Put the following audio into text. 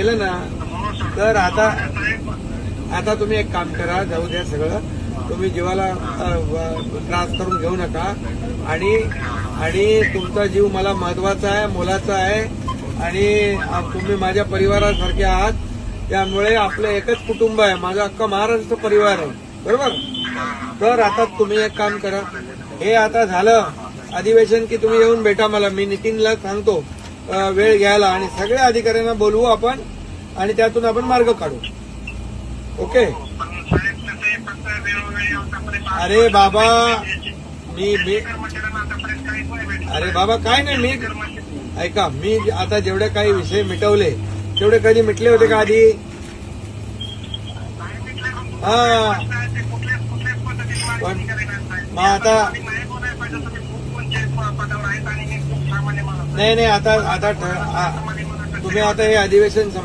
केलं ना तर आता आता तुम्ही एक काम करा जाऊ द्या सगळं. तुम्ही जीवाला त्रास करून घेऊ नका. आणि आणि तुमचा जीव मला महत्त्वाचा आहे मोलाचा आहे. आणि तुम्ही माझ्या परिवारासारखे आहात. त्यामुळे आपलं एकच कुटुंब आहे. माझा अख्खा महाराष्ट्र परिवार आहे. बरोबर? तर आता तुम्ही एक काम करा. हे आता झालं. अधिवेशन की तुम्ही येऊन भेटा मला. मी नितीनला सांगतो. वेळ घ्यायला आणि सगळ्या अधिकाऱ्यांना बोलवू आपण आणि त्यातून आपण मार्ग काढू. ओके? अरे बाबा मी मी अरे बाबा काय नाही मी ऐका मी आता जेवढे काही विषय मिटवले तेवढे कधी मिटले होते का आधी? हा. पण मग आता नाही नाही आता आता ठ- तुम्ही आता हे अधिवेशन